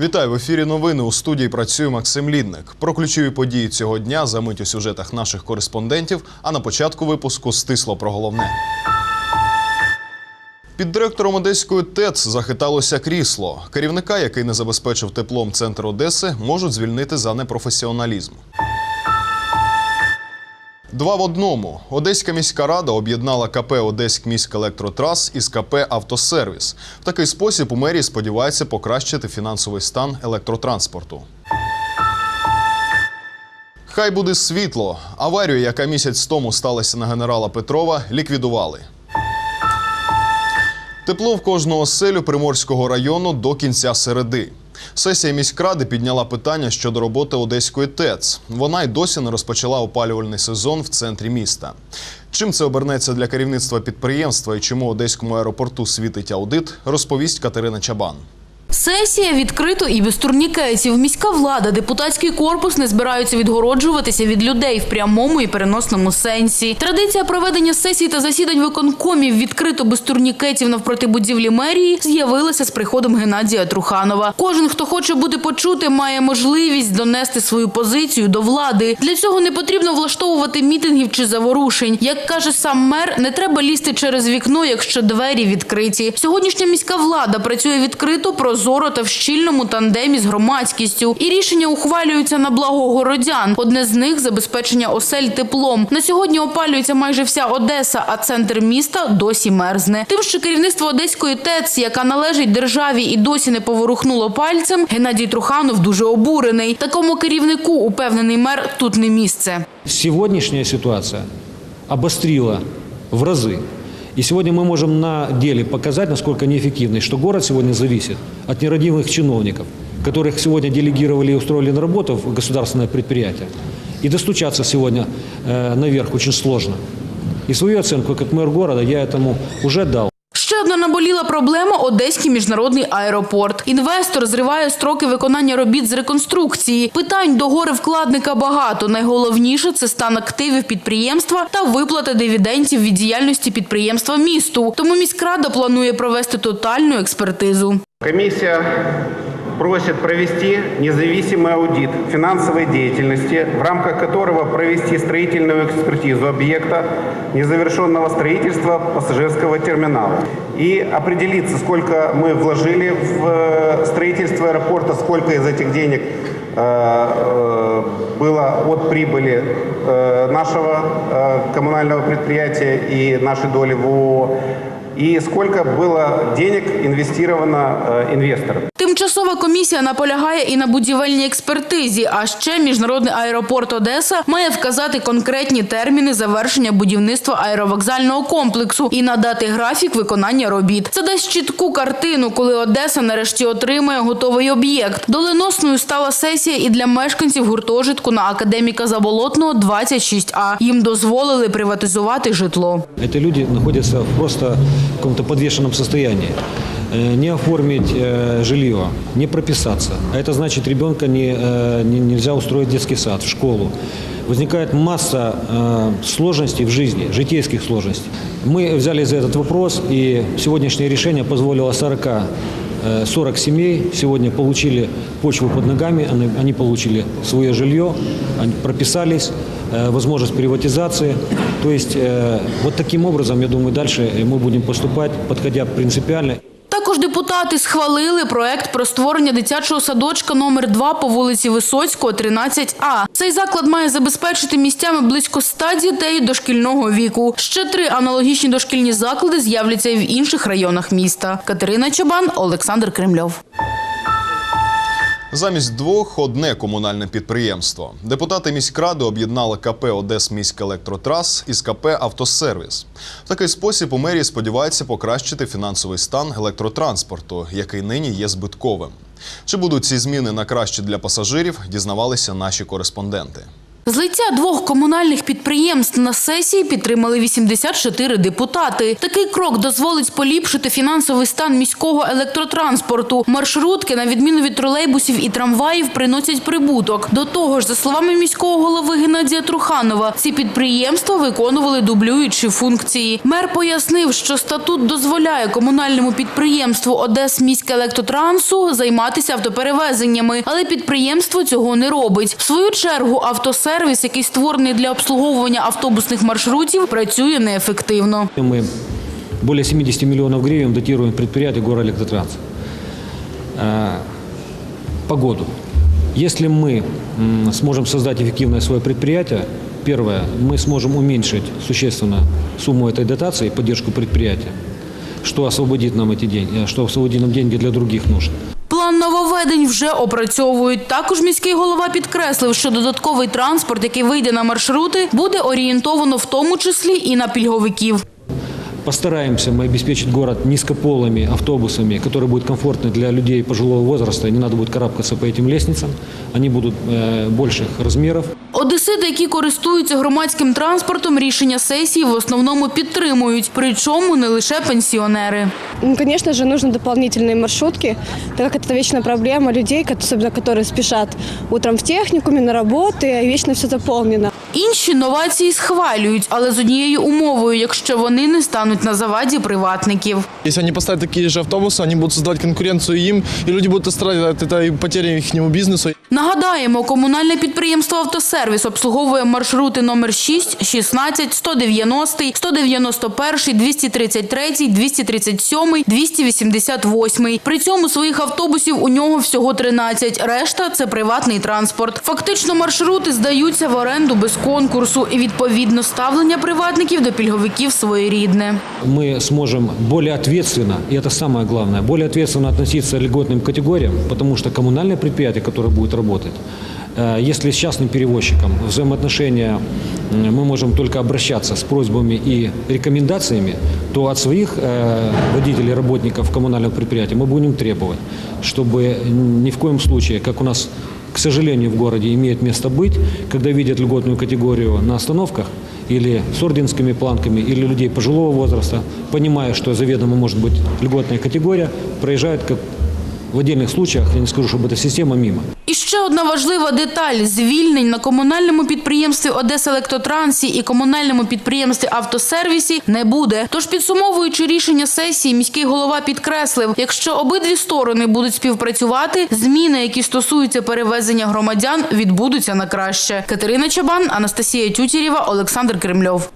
Вітаю в ефірі. Новини у студії працює Максим Лідник. Про ключові події цього дня за мить у сюжетах наших кореспондентів. А на початку випуску стисло про головне. Під директором Одеської ТЕЦ захиталося крісло. Керівника, який не забезпечив теплом центр Одеси, можуть звільнити за непрофесіоналізм. Два в одному. Одеська міська рада об'єднала КП «Одеськміськелектротрас» із КП «Автосервіс». В такий спосіб у мерії сподіваються покращити фінансовий стан електротранспорту. Хай буде світло. Аварію, яка місяць тому сталася на генерала Петрова, ліквідували. Тепло в кожну оселю Приморського району до кінця середи. Сесія міськради підняла питання щодо роботи Одеської ТЕЦ. Вона й досі не розпочала опалювальний сезон в центрі міста. Чим це обернеться для керівництва підприємства і чому Одеському аеропорту світить аудит, розповість Катерина Чабан. Сесія відкрито і без турнікетів. Міська влада, депутатський корпус не збираються відгороджуватися від людей в прямому і переносному сенсі. Традиція проведення сесій та засідань виконкомів відкрито без турнікетів навпроти будівлі мерії з'явилася з приходом Геннадія Труханова. Кожен, хто хоче бути почутим, має можливість донести свою позицію до влади. Для цього не потрібно влаштовувати мітингів чи заворушень. Як каже сам мер, не треба лізти через вікно, якщо двері відкриті. Сьогоднішня міська влада працює відкрито, прозоро та в щільному тандемі з громадськістю. І рішення ухвалюються на благо городян. Одне з них забезпечення осель теплом. На сьогодні опалюється майже вся Одеса, а центр міста досі мерзне. Тим, що керівництво Одеської ТЕЦ, яка належить державі і досі не поворухнуло пальцем, Геннадій Труханов дуже обурений. Такому керівнику, упевнений мер, тут не місце. Сегодняшняя ситуация обострила в разы. И сегодня мы можем на деле показать, насколько неэффективный, что город сегодня зависит от нерадивых чиновников, которых сегодня делегировали и устроили на работу в государственное предприятие. И достучаться сегодня э, наверх очень сложно. И свою оценку, как мэр города, я этому уже дал. Ще одна наболіла проблема – Одеський міжнародний аеропорт. Інвестор зриває строки виконання робіт з реконструкції. Питань до гори вкладника багато. Найголовніше – це стан активів підприємства та виплата дивідендів від діяльності підприємства місту. Тому міськрада планує провести тотальну експертизу. Комиссия просит провести независимый аудит финансовой деятельности, в рамках которого провести строительную экспертизу объекта незавершенного строительства пассажирского терминала и определиться, сколько мы вложили в э, строительство аэропорта, сколько из этих денег э, э, было от прибыли нашего коммунального предприятия и нашей доли в ООО, и сколько было денег инвестировано инвестором. Тимчасова комісія наполягає і на будівельній експертизі. А ще міжнародний аеропорт Одеса має вказати конкретні терміни завершення будівництва аеровокзального комплексу і надати графік виконання робіт. Це дасть чітку картину, коли Одеса нарешті отримає готовий об'єкт. Доленосною стала сесія і для мешканців гуртожитку на академіка Заболотного 26А. Їм дозволили приватизувати житло. Эти люди находятся в просто в каком-то подвешенном состоянии. Э, Не оформить э, жилье, не прописаться. А это значит, ребенка не, э, не- нельзя устроить детский сад, в школу. Возникает масса сложностей в жизни, житейских сложностей. Мы взяли за этот вопрос, и сегодняшнее решение позволило 40 э, 40 семей сегодня получили почву под ногами, они, они получили свое жилье, они прописались, возможность приватизации. То есть вот таким образом, я думаю, дальше мы будем поступать, подходя принципиально. Також депутати схвалили проект про створення дитячого садочка номер 2 по вулиці Висоцького, 13А. Цей заклад має забезпечити місцями близько 100 дітей дошкільного віку. Ще три аналогічні дошкільні заклади з'являться і в інших районах міста. Катерина Чабан, Олександр Кремльов. Замість двох одне комунальне підприємство. Депутати міськради об'єднали КП «Одесміськелектротрас» із КП «Автосервіс». В такий спосіб у мерії сподіваються покращити фінансовий стан електротранспорту, який нині є збитковим. Чи будуть ці зміни на краще для пасажирів, дізнавалися наші кореспонденти. Злиття двох комунальних підприємств на сесії підтримали 84 депутати. Такий крок дозволить поліпшити фінансовий стан міського електротранспорту. Маршрутки, на відміну від тролейбусів і трамваїв, приносять прибуток. До того ж, за словами міського голови Геннадія Труханова, ці підприємства виконували дублюючі функції. Мер пояснив, що статут дозволяє комунальному підприємству Одесміськелектротрансу займатися автоперевезеннями, але підприємство цього не робить. В свою чергу автосервіс, який створений для обслуговування автобусних маршрутів, працює неефективно. Мы более 70 миллионов гривен датируем предприятие «Горэлектротранс». Э, По году. Если мы м, сможем создать эффективное свое предприятие, первое, мы сможем уменьшить существенно сумму этой дотации, поддержку предприятия, что освободит нам эти деньги, что освободит нам деньги для других нужд. План нововведень вже опрацьовують. Також міський голова підкреслив, що додатковий транспорт, який вийде на маршрути, буде орієнтовано в тому числі і на пільговиків. Постараемся мы обеспечить город низкополыми автобусами, которые будут комфортны для людей пожилого возраста. Не надо будет карабкаться по этим лестницам. Они будут э, больших размеров. Одесити, які користуються громадським транспортом, рішення сесії в основному підтримують. Причому не лише пенсіонери. Ну, конечно же, нужны дополнительные маршрутки, так как это вечная проблема людей, ко- особенно которые спешат утром в техникуме, на работу, и вечно все заполнено. Інші новації схвалюють, але з однією умовою, якщо вони не стануть на заваді приватників. Если они поставят такие же автобусы, они будут создавать конкуренцию им, и люди будут страдать от этой потери их бизнесу. Нагадаємо, комунальне підприємство «Автосервіс» обслуговує маршрути номер 6, 16, 190, 191, 233, 237, 288. При цьому своїх автобусів у нього всього 13. Решта – це приватний транспорт. Фактично маршрути здаються в оренду без конкурсу і відповідно ставлення приватників до пільговиків своєрідне. Мы сможем более ответственно, и это самое главное, более ответственно относиться к льготным категориям, потому что коммунальное предприятие, которое будет работать, э, если с частным перевозчиком взаимоотношения мы можем только обращаться с просьбами и рекомендациями, то от своих э, водителей, работников коммунального предприятия мы будем требовать, чтобы ни в коем случае, как у нас, к сожалению, в городе имеет место быть, когда видят льготную категорию на остановках или с орденскими планками, или людей пожилого возраста, понимая, что заведомо может быть льготная категория, проезжают как в отдельных случаях, я не скажу, чтобы эта система мимо. І ще одна важлива деталь – звільнень на комунальному підприємстві «Одесаелектротрансі» і комунальному підприємстві «Автосервісі» не буде. Тож, підсумовуючи рішення сесії, міський голова підкреслив, якщо обидві сторони будуть співпрацювати, зміни, які стосуються перевезення громадян, відбудуться на краще. Катерина Чабан, Анастасія Тютєрєва, Олександр Кремльов.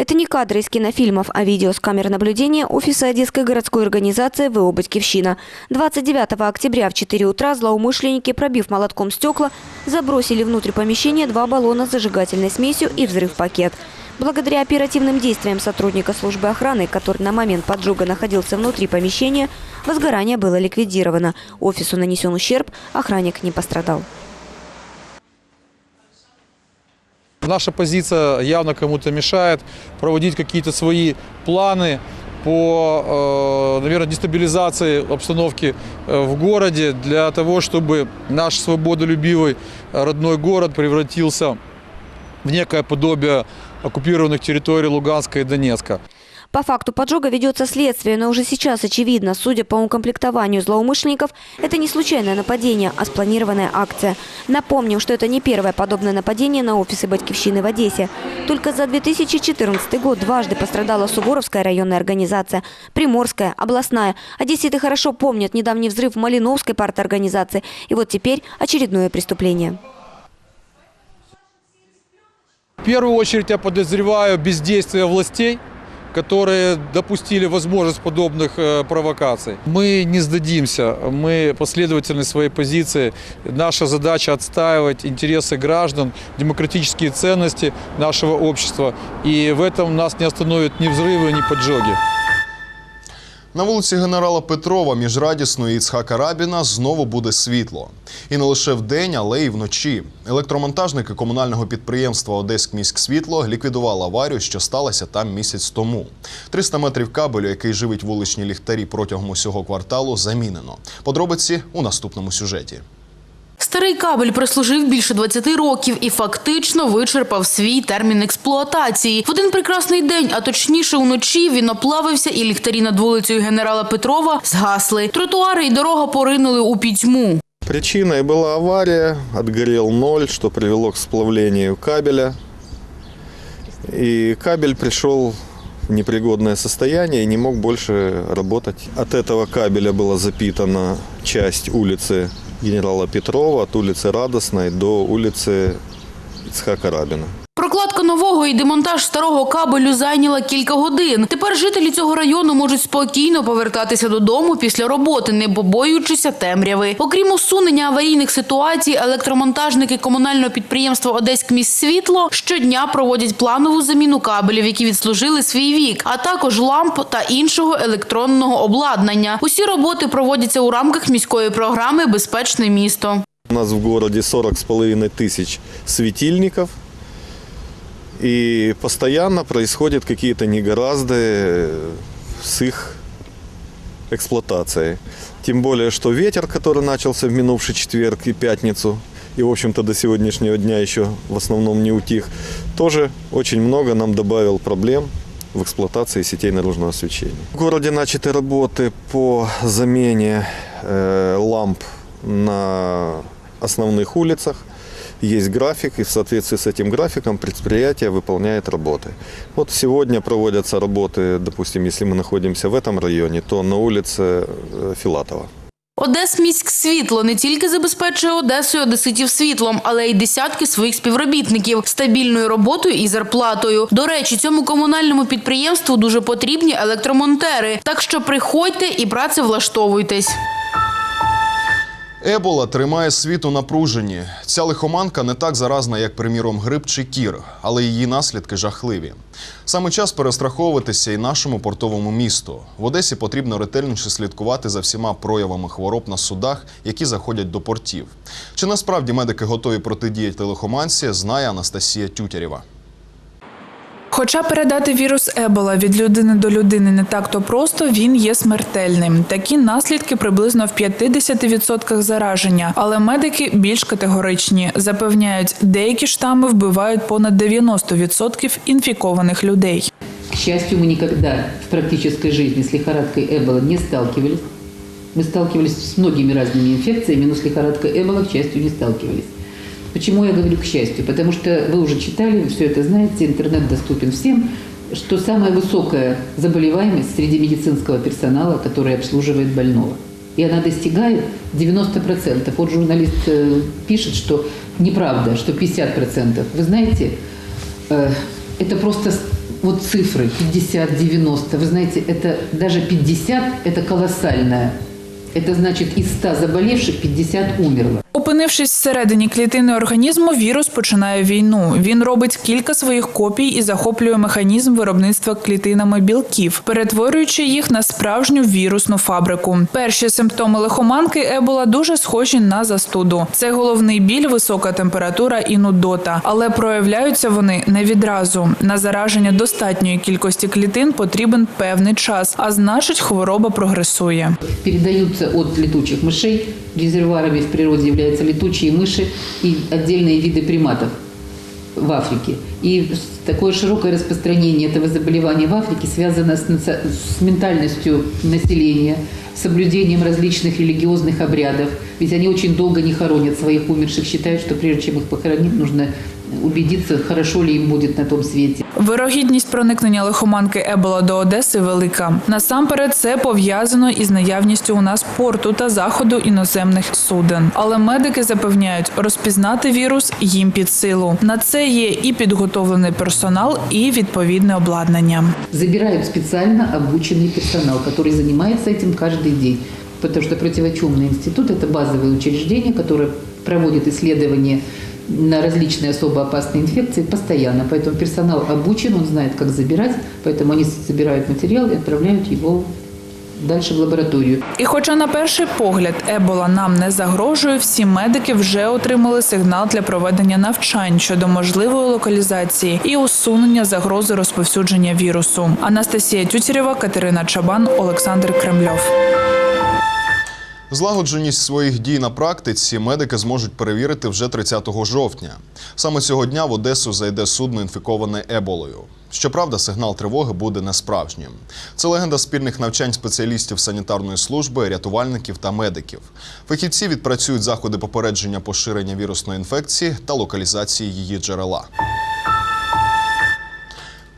Это не кадры из кинофильмов, а видео с камер наблюдения офиса Одесской городской организации ВО «Батькивщина». 29 октября в 4 утра злоумышленники, пробив молотком стекла, забросили внутрь помещения два баллона с зажигательной смесью и взрыв-пакет. Благодаря оперативным действиям сотрудника службы охраны, который на момент поджога находился внутри помещения, возгорание было ликвидировано. Офису нанесен ущерб, охранник не пострадал. Наша позиция явно кому-то мешает проводить какие-то свои планы по, наверное, дестабилизации обстановки э, в городе для того, чтобы наш свободолюбивый родной город превратился в некое подобие оккупированных территорий Луганска и Донецка. По факту поджога ведется следствие, но уже сейчас очевидно, судя по укомплектованию злоумышленников, это не случайное нападение, а спланированная акция. Напомним, что это не первое подобное нападение на офисы Батькивщины в Одессе. Только за 2014 год дважды пострадала Суворовская районная организация, Приморская, областная. Одесситы хорошо помнят недавний взрыв Малиновской парторганизации. И вот теперь очередное преступление. В первую очередь я подозреваю бездействие властей, которые допустили возможность подобных э, провокаций. Мы не сдадимся, мы последовательны в своей позиции. Наша задача отстаивать интересы граждан, демократические ценности нашего общества. И в этом нас не остановят ни взрывы, ни поджоги. На вулиці генерала Петрова між Радісною і Іцхака Рабіна знову буде світло. І не лише вдень, але й вночі. Електромонтажники комунального підприємства «Одеськміськсвітло» ліквідували аварію, що сталася там місяць тому. 300 метрів кабелю, який живить вуличні ліхтарі протягом усього кварталу, замінено. Подробиці у наступному сюжеті. Старий кабель прослужив більше 20 років і фактично вичерпав свій термін експлуатації. В один прекрасний день, а точніше уночі, він оплавився і ліхтарі над вулицею генерала Петрова згасли. Тротуари і дорога поринули у пітьму. Причиной была авария, отгорел ноль, что привело к сплавлению кабеля. И кабель пришел в непригодное состояние и не мог больше работать. От этого кабеля была запитана часть улицы генерала Петрова, от улицы Радостной до улицы Ицхака Рабина. Прокладка нового і демонтаж старого кабелю зайняла кілька годин. Тепер жителі цього району можуть спокійно повертатися додому після роботи, не побоюючися темряви. Окрім усунення аварійних ситуацій, електромонтажники комунального підприємства «Одеськміськсвітло» щодня проводять планову заміну кабелів, які відслужили свій вік, а також ламп та іншого електронного обладнання. Усі роботи проводяться у рамках міської програми Безпечне місто. У нас в городе 40 с половиной тысяч светильников. И постоянно происходят какие-то негоразды э, с их эксплуатацией. Тем более, что ветер, который начался в минувший четверг и пятницу, и, в общем-то, до сегодняшнего дня еще в основном не утих, тоже очень много нам добавил проблем в эксплуатации сетей наружного освещения. В городе начаты работы по замене э, ламп на основных улицах. Есть график, и в соответствии с этим графиком предприятие выполняет работы. Вот сегодня проводятся работы, допустим, если мы находимся в этом районе, то на улице э, Филатова. Одесміськсвітло не тільки забезпечує Одесу і одеситів світлом, але й десятки своїх співробітників стабільною роботою і зарплатою. До речі, цьому комунальному підприємству дуже потрібні електромонтери. Так що приходьте і працевлаштовуйтесь. Ебола тримає світ у напруженні. Ця лихоманка не так заразна, як, приміром, грип чи кір, але її наслідки жахливі. Саме час перестраховуватися і нашому портовому місту. В Одесі потрібно ретельніше слідкувати за всіма проявами хвороб на судах, які заходять до портів. Чи насправді медики готові протидіяти лихоманці, знає Анастасія Тютярєва. Хоча передати вірус Ебола від людини до людини не так то просто, він є смертельним. Такі наслідки приблизно в 50% зараження, але медики більш категоричні. Запевняють, деякі штами вбивають понад 90% інфікованих людей. К счастью, мы никогда в практической жизни с лихорадкой Эбола не сталкивались. Мы сталкивались с многими разными инфекциями, но с лихорадкой Эбола, к счастью, не сталкивались. Почему я говорю к счастью? Потому что вы уже читали, все это знаете, интернет доступен всем, что самая высокая заболеваемость среди медицинского персонала, который обслуживает больного. И она достигает 90%. Вот журналист э, пишет, что неправда, что 50%. Вы знаете, э, это просто вот цифры 50-90. Вы знаете, это даже 50 – это колоссальное. Это значит, из 100 заболевших 50 умерло. Опинившись всередині клітини організму, вірус починає війну. Він робить кілька своїх копій і захоплює механізм виробництва клітинами білків, перетворюючи їх на справжню вірусну фабрику. Перші симптоми лихоманки Ебола дуже схожі на застуду. Це головний біль, висока температура і нудота, але проявляються вони не відразу. На зараження достатньої кількості клітин потрібен певний час, а значить, хвороба прогресує. Передаются от летучих мышей. Резервуарами в природе являются летучие мыши и отдельные виды приматов в Африке. И такое широкое распространение этого заболевания в Африке связано с, с ментальностью населения, соблюдением различных религиозных обрядов. Ведь они очень долго не хоронят своих умерших, считают, что прежде чем их похоронить, нужно убедиться, хорошо ли им будет на том свете. Вирогідність проникнення лихоманки Ебола до Одеси велика. Насамперед, це пов'язано із наявністю у нас порту та заходу іноземних суден. Але медики запевняють, розпізнати вірус їм під силу. На це є і підготовлений персонал, і відповідне обладнання. забирают специально обученный персонал, который занимается этим каждый день. Потому что противочумный институт – это базовое учреждение, которое проводит исследования на различные особо опасные инфекции постоянно. Поэтому персонал обучен, он знает, как забирать, поэтому они собирают материал и отправляют его дальше в лабораторию. І хоча на перший погляд ебола нам не загрожує, всі медики вже отримали сигнал для проведення навчань щодо можливої локалізації і усунення загрози розповсюдження вірусу. Анастасія Тютєрєва, Катерина Чабан, Олександр Кремльов. Злагодженість своїх дій на практиці медики зможуть перевірити вже 30 жовтня. Саме цього дня в Одесу зайде судно інфіковане еболою. Щоправда, сигнал тривоги буде несправжнім. Це легенда спільних навчань спеціалістів санітарної служби, рятувальників та медиків. Фахівці відпрацюють заходи попередження поширення вірусної інфекції та локалізації її джерела.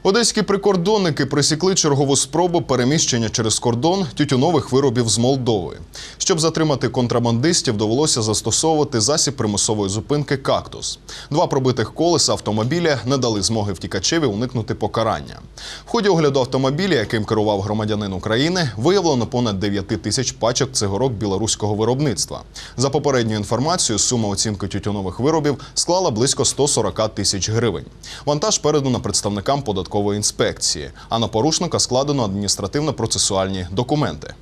Одеські прикордонники присікли чергову спробу переміщення через кордон тютюнових виробів з Молдови. Щоб затримати контрабандистів, довелося застосовувати засіб примусової зупинки кактус. Два пробитих колеса автомобіля не дали змоги втікачеві уникнути покарання. В ході огляду автомобіля, яким керував громадянин України, виявлено понад 9 тисяч пачок цигарок білоруського виробництва. За попередньою інформацією, сума оцінки тютюнових виробів склала близько 140 тисяч гривень. Вантаж передано представникам податкової інспекції, а на порушника складено адміністративно-процесуальні документи.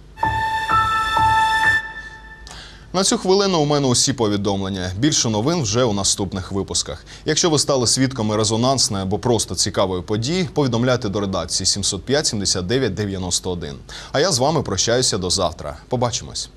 На цю хвилину у мене усі повідомлення. Більше новин вже у наступних випусках. Якщо ви стали свідками резонансної або просто цікавої події, повідомляйте до редакції 705 79 91. А я з вами прощаюся до завтра. Побачимось.